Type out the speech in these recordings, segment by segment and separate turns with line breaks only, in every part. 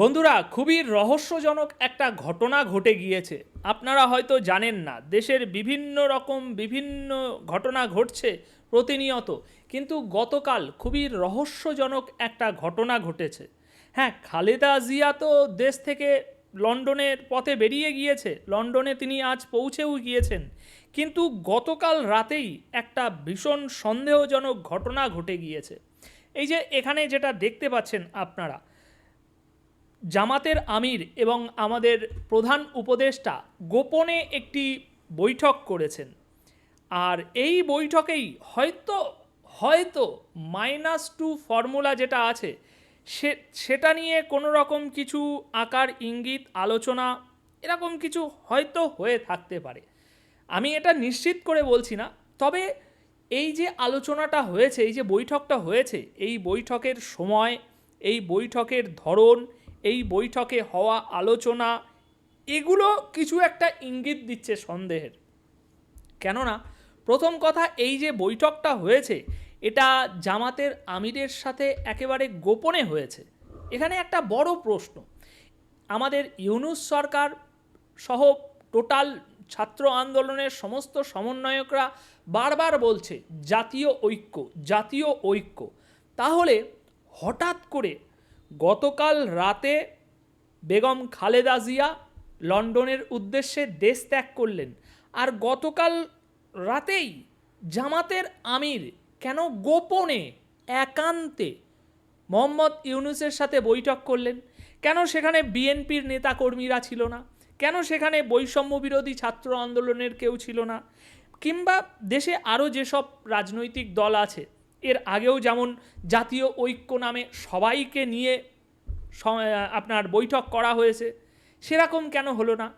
বন্ধুরা, খুবই রহস্যজনক একটা ঘটনা ঘটে গিয়েছে। আপনারা হয়তো জানেন না, দেশের বিভিন্ন রকম বিভিন্ন ঘটনা ঘটছে প্রতিনিয়ত, কিন্তু গতকাল খুবই রহস্যজনক একটা ঘটনা ঘটেছে। হ্যাঁ খালেদা জিয়া তো দেশ থেকে লন্ডনের পথে বেরিয়ে গিয়েছে, লন্ডনে তিনি আজ পৌঁছেও গিয়েছেন। কিন্তু গতকাল রাতেই একটা ভীষণ সন্দেহজনক ঘটনা ঘটে গিয়েছে। এই যে এখানে যেটা দেখতে পাচ্ছেন আপনারা জামাতের আমির এবং আমাদের প্রধান উপদেষ্টা গোপনে একটি বৈঠক করেছেন। আর এই বৈঠকেই হয়তো হয়তো মাইনাস টু ফর্মুলা যেটা আছে, সে, সেটা নিয়ে কোনো রকম কিছু আকার, ইঙ্গিত, আলোচনা এরকম কিছু হয়তো হয়ে থাকতে পারে। আমি এটা নিশ্চিত করে বলছি না, তবে এই যে আলোচনাটা হয়েছে, এই যে বৈঠকটা হয়েছে, এই বৈঠকের সময়, এই বৈঠকের ধরন এই বৈঠকে হওয়া আলোচনা, এগুলো কিছু একটা ইঙ্গিত দিচ্ছে সন্দেহের। কেননা, প্রথম কথা এই যে বৈঠকটা হয়েছে, এটা জামাতের আমিরের সাথে একেবারে গোপনে হয়েছে। এখানে একটা বড় প্রশ্ন। আমাদের ইউনুস সরকার সহ টোটাল ছাত্র আন্দোলনের সমস্ত সমন্বয়করা বারবার বলছে, জাতীয় ঐক্য জাতীয় ঐক্য। তাহলে হঠাৎ করে গতকাল রাতে বেগম খালেদা জিয়া লন্ডনের উদ্দেশ্যে দেশ ত্যাগ করলেন। আর গতকাল রাতেই জামাতের আমির কেন গোপনে একান্তে মোহাম্মদ ইউনুসের সাথে বৈঠক করলেন? কেন সেখানে বিএনপির নেতাকর্মীরা ছিল না? কেন সেখানে বৈষম্য বিরোধী ছাত্র আন্দোলনের কেউ ছিল না? কিংবা দেশে আরও যেসব রাজনৈতিক দল আছে এর আগেও যেমন জাতীয় ঐক্য নামে সবাইকে নিয়ে আপনার বৈঠক করা হয়েছে, সেরকম কেন হলো না?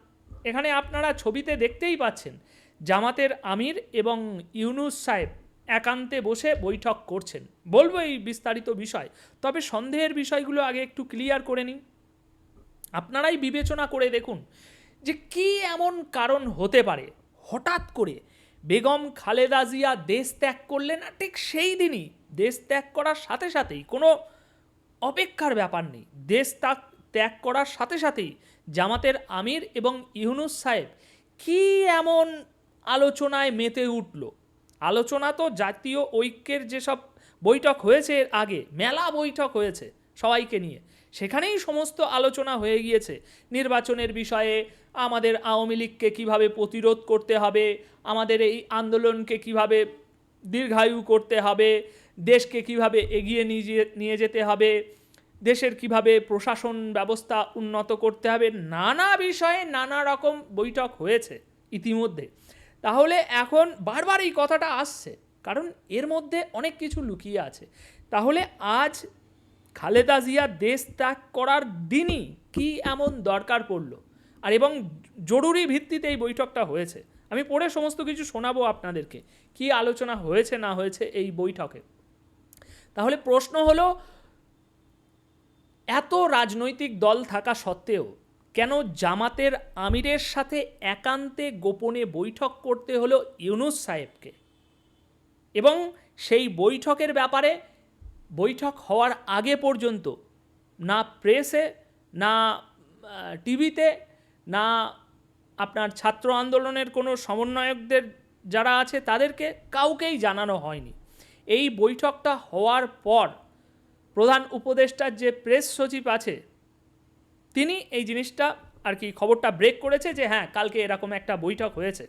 এখানে আপনারা ছবিতে দেখতেই পাচ্ছেন, জামাতের আমির এবং ইউনুস সাহেব একান্তে বসে বৈঠক করছেন। বলব এই বিস্তারিত বিষয়, তবে সন্দেহের বিষয়গুলো আগে একটু ক্লিয়ার করে নিই। আপনারাই বিবেচনা করে দেখুন যে কি এমন কারণ হতে পারে, হঠাৎ করে বেগম খালেদা জিয়া দেশ ত্যাগ করলেন আর ঠিক সেই দিনই দেশ ত্যাগ করার সাথে সাথেই, কোনো অপেক্ষার ব্যাপার নেই। দেশ ত্যাগ ত্যাগ করার সাথে সাথেই জামাতের আমির এবং ইউনুস সাহেব কি এমন আলোচনায় মেতে উঠল? আলোচনা তো জাতীয় ঐক্যের যেসব বৈঠক হয়েছে এর আগে, মেলা বৈঠক হয়েছে সবাইকে নিয়ে। সেখানেই সমস্ত আলোচনা হয়ে গিয়েছে। নির্বাচনের বিষয়ে আমাদের আওয়ামী লীগকে কীভাবে প্রতিরোধ করতে হবে, আমাদের এই আন্দোলনকে কীভাবে দীর্ঘায়ু করতে হবে, দেশকে কীভাবে এগিয়ে নিয়ে যেতে হবে, দেশের কীভাবে প্রশাসন ব্যবস্থা উন্নত করতে হবে, নানা বিষয়ে নানা রকম বৈঠক হয়েছে ইতিমধ্যে। তাহলে এখন বারবার এই কথাটা আসছে, কারণ এর মধ্যে অনেক কিছু লুকিয়ে আছে। তাহলে আজ খালেদা জিয়া দেশ ত্যাগ করার দিনই কি এমন দরকার পড়ল? আর এবং জরুরি ভিত্তিতে এই বৈঠকটা হয়েছে। আমি পড়ে সমস্ত কিছু শোনাবো আপনাদেরকে। কি আলোচনা হয়েছে, না হয়েছে এই বৈঠকে? তাহলে প্রশ্ন হলো, এত রাজনৈতিক দল থাকা সত্ত্বেও কেন জামাতের আমিরের সাথে একান্তে গোপনে বৈঠক করতে হলো ইউনুস সাহেবকে? এবং সেই বৈঠকের ব্যাপারে বৈঠক হওয়ার আগে পর্যন্ত না প্রেসে, না টিভিতে, না আপনার ছাত্র আন্দোলনের কোনো সমন্বয়কদের যারা আছে তাদেরকে কাউকেই জানানো হয়নি। এই বৈঠকটা হওয়ার পর প্রধান উপদেষ্টার যে প্রেস সচিব আছে, তিনি এই জিনিসটা আর কি খবরটা ব্রেক করেছে যে হ্যাঁ কালকে এরকম একটা বৈঠক হয়েছে।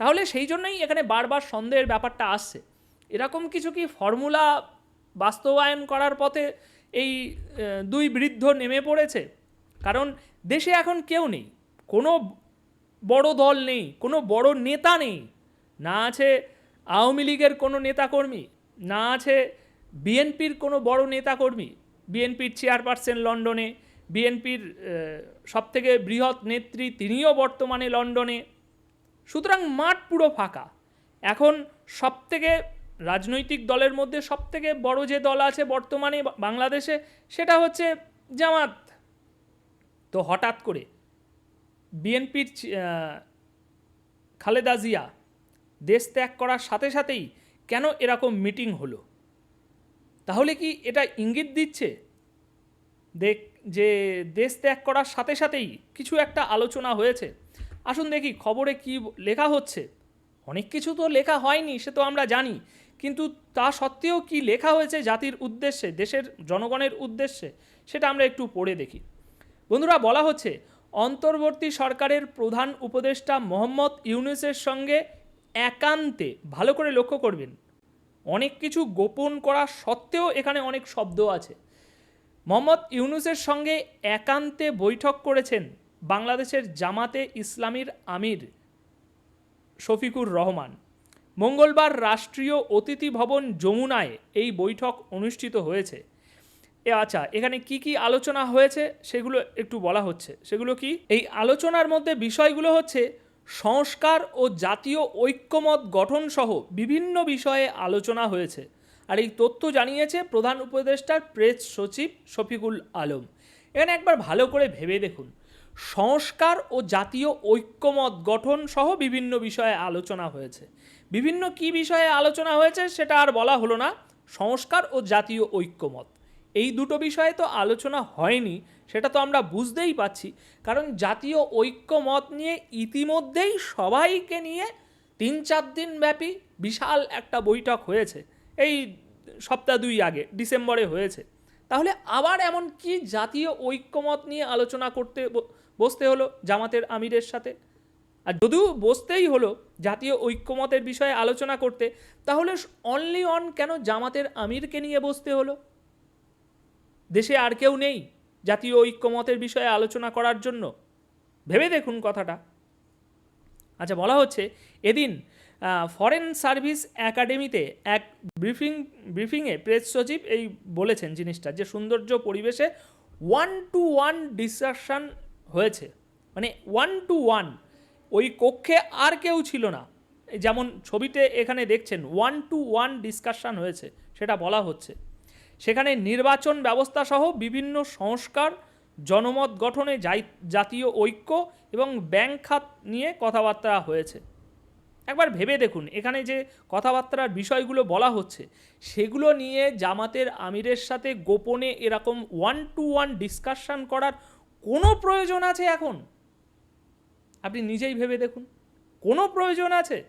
তাহলে সেই জন্যই এখানে বারবার সন্দেহের ব্যাপারটা আসছে। এরকম কিছু কি ফর্মুলা বাস্তবায়ন করার পথে এই দুই বৃদ্ধ নেমে পড়েছে। কারণ দেশে এখন কেউ নেই। কোনো বড় দল নেই, কোনো বড় নেতা নেই। না আছে আওয়ামী লীগের কোনো নেতাকর্মী, না আছে বিএনপির কোনো বড় নেতাকর্মী। বিএনপির চেয়ারপারসন লন্ডনে, বিএনপির সবথেকে বৃহৎ নেত্রী তিনিও বর্তমানে লন্ডনে। সুতরাং মাঠ পুরো ফাঁকা। এখন সবথেকে রাজনৈতিক দলের মধ্যে সবথেকে বড় যে দল আছে বর্তমানে বাংলাদেশে, সেটা হচ্ছে জামাত। তো হঠাৎ করে বিএনপির খালেদা জিয়া দেশ ত্যাগ করার সাথে সাথেই কেন এরকম মিটিং হলো? তাহলে কি এটা ইঙ্গিত দিচ্ছে দেখ যে দেশ ত্যাগ করার সাথে সাথেই কিছু একটা আলোচনা হয়েছে? আসুন দেখি খবরে কি লেখা হচ্ছে। অনেক কিছু তো লেখা হয়নি, সে তো আমরা জানি। কিন্তু তা সত্ত্বেও কি লেখা হয়েছে জাতির উদ্দেশ্যে, দেশের জনগণের উদ্দেশ্যে? সেটা আমরা একটু পড়ে দেখি। বন্ধুরা, বলা হচ্ছে, অন্তর্বর্তী সরকারের প্রধান উপদেষ্টা মোহাম্মদ ইউনুসের সঙ্গে একান্তে ভালো করে লক্ষ্য করবেন। অনেক কিছু গোপন করা সত্ত্বেও এখানে অনেক শব্দ আছে। মোহাম্মদ ইউনুসের সঙ্গে একান্তে বৈঠক করেছেন বাংলাদেশের জামাতে ইসলামীর আমির শফিকুর রহমান। মঙ্গলবার রাষ্ট্রীয় অতিথি ভবন যমুনায় এই বৈঠক অনুষ্ঠিত হয়েছে। এ আচ্ছা এখানে কি কি আলোচনা হয়েছে সেগুলো একটু বলা হচ্ছে। সেগুলো কি? এই আলোচনার মধ্যে বিষয়গুলো হচ্ছে সংস্কার ও জাতীয় ঐক্যমত গঠন সহ বিভিন্ন বিষয়ে আলোচনা হয়েছে। আর এই তথ্য জানিয়েছে প্রধান উপদেষ্টার প্রেস সচিব শফিকুল আলম। এখানে একবার ভালো করে ভেবে দেখুন। সংস্কার ও জাতীয় ঐক্যমত গঠন সহ বিভিন্ন বিষয়ে আলোচনা হয়েছে। বিভিন্ন কি বিষয়ে আলোচনা হয়েছে সেটা আর বলা হলো না। সংস্কার ও জাতীয় ঐক্যমত। এই দুটো বিষয়ে তো আলোচনা হয়নি, সেটা তো আমরা বুঝতেই পাচ্ছি কারণ জাতীয় ঐক্যমত নিয়ে ইতিমধ্যেই সবাইকে নিয়ে তিন চার দিন ব্যাপী বিশাল একটা বৈঠক হয়েছে। এই সপ্তাহ দুই আগে, ডিসেম্বরে হয়েছে। তাহলে আবার এমন কি জাতীয় ঐক্যমত নিয়ে আলোচনা করতে বসতে হলো জামাতের আমিরের সাথে। আর যদিও বসতেই হলো জাতীয় ঐক্যমতের বিষয়ে আলোচনা করতে, তাহলে অনলি অন কেন জামাতের আমিরকে নিয়ে বসতে হলো? দেশে আর কেউ নেই জাতীয় ঐক্যমতের বিষয়ে আলোচনা করার জন্য। ভেবে দেখুন কথাটা। আচ্ছা বলা হচ্ছে এদিন ফরেন সার্ভিস একাডেমিতে এক ব্রিফিং ব্রিফিংয়ে প্রেস সচিব এই বলেছেন জিনিসটা যে সৌন্দর্য পরিবেশে ওয়ান টু ওয়ান ডিসকাশন হয়েছে। মানে ওয়ান টু ওয়ান ওই কক্ষে আর কেউ ছিল না। যেমন ছবিতে এখানে দেখছেন ওয়ান টু ওয়ান ডিসকাশন হয়েছে, সেটা বলা হচ্ছে। সেখানে নির্বাচন ব্যবস্থা সহ বিভিন্ন সংস্কার, জনমত গঠনে জাতীয় ঐক্য এবং ব্যাংক খাত নিয়ে কথাবার্তা হয়েছে। একবার ভেবে দেখুন, এখানে যে কথাবার্তার বিষয়গুলো বলা হচ্ছে, সেগুলো নিয়ে জামাতের আমিরের সাথে গোপনে এরকম ওয়ান টু ওয়ান ডিসকাশন করার কোনো প্রয়োজন আছে এখন? আপনি নিজেই ভেবে দেখুন। কোনো প্রয়োজন আছে?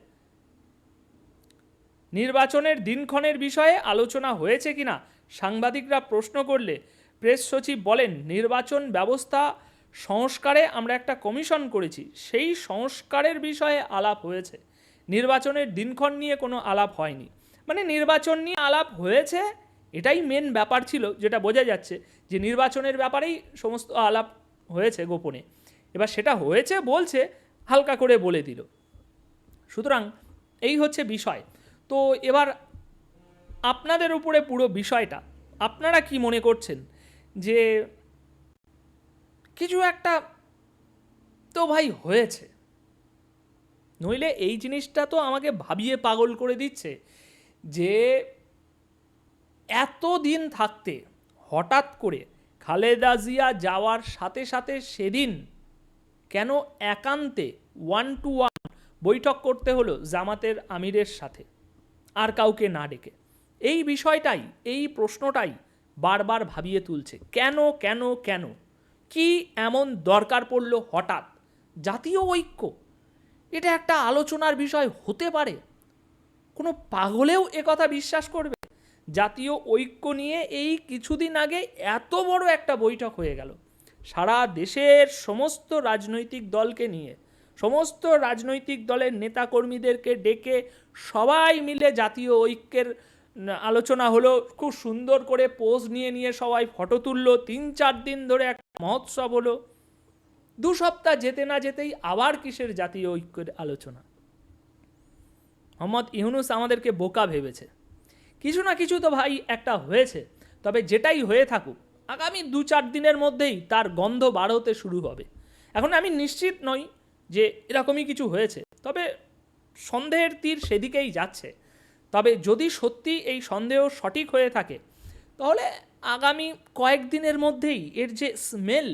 নির্বাচনের দিনক্ষণের বিষয়ে আলোচনা হয়েছে কিনা? সাংবাদিকরা প্রশ্ন করলে প্রেস সচিব বলেন, নির্বাচন ব্যবস্থা সংস্কারে আমরা একটা কমিশন করেছি। সেই সংস্কারের বিষয়ে আলাপ হয়েছে। নির্বাচনের দিনক্ষণ নিয়ে কোনো আলাপ হয়নি। মানে নির্বাচন নিয়ে আলাপ হয়েছে, এটাই মেন ব্যাপার ছিল, যেটা বোঝা যাচ্ছে যে নির্বাচনের ব্যাপারেই সমস্ত আলাপ হয়েছে গোপনে। এবার সেটা হয়েছে বলছে, হালকা করে বলে দিল। সুতরাং এই হচ্ছে বিষয়। তো এবার আপনাদের উপরে পুরো বিষয়টা, আপনারা কি মনে করছেন যে কিছু একটা তো ভাই হয়েছে। নইলে এই জিনিসটা তো আমাকে ভাবিয়ে পাগল করে দিচ্ছে যে এত দিন থাকতে হঠাৎ করে খালেদা জিয়া যাওয়ার সাথে সাথে সেদিন কেন একান্তে ওয়ান টু ওয়ান বৈঠক করতে হলো জামাতের আমিরের সাথে? আর কাউকে না ডেকে। এই বিষয়টাই, এই প্রশ্নটাই বারবার ভাবিয়ে তুলছে। কেন কেন কেন? কি এমন দরকার পড়ল হঠাৎ? জাতীয় ঐক্য? এটা একটা আলোচনার বিষয় হতে পারে। কোনো পাগলেও একথা বিশ্বাস করবে? জাতীয় ঐক্য নিয়ে এই কিছুদিন আগে এত বড় একটা বৈঠক হয়ে গেল। সারা দেশের সমস্ত রাজনৈতিক দলকে নিয়ে, সমস্ত রাজনৈতিক দলের নেতাকর্মীদেরকে ডেকে সবাই মিলে জাতীয় ঐক্যের আলোচনা হলো। খুব সুন্দর করে পোজ নিয়ে নিয়ে সবাই ফটো তুললো। তিন চার দিন ধরে একটা মহোৎসব হলো। দু সপ্তাহ যেতে না যেতেই আবার কিসের জাতীয় ঐক্যের আলোচনা? মোহাম্মদ ইউনুস আমাদেরকে বোকা ভেবেছে। কিছু না কিছু তো ভাই একটা হয়েছে। তবে যেটাই হয়ে থাকুক, আগামী দু চার দিনের মধ্যেই তার গন্ধ বার হতে শুরু হবে। এখন আমি নিশ্চিত নই যে এরকমই কিছু হয়েছে, তবে সন্দেহের তীর সেদিকেই যাচ্ছে। তবে যদি সত্যি এই সন্দেহ সঠিক হয়ে থাকে, তাহলে আগামী কয়েকদিনের মধ্যেই এর যে স্মেল,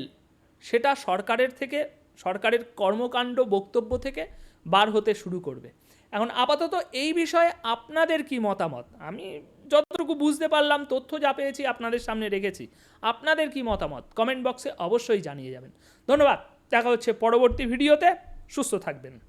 সেটা সরকারের থেকে, সরকারের কর্মকাণ্ড বক্তব্য থেকে বার হতে শুরু করবে। এখন আপাতত এই বিষয়ে আপনাদের কি মতামত? আমি যতটুকু বুঝতে পারলাম, তথ্য যা পেয়েছি আপনাদের সামনে রেখেছি। আপনাদের কি মতামত? কমেন্ট বক্সে অবশ্যই জানিয়ে যাবেন। ধন্যবাদ। দেখা হচ্ছে পরবর্তী ভিডিওতে। সুস্থ থাকবেন।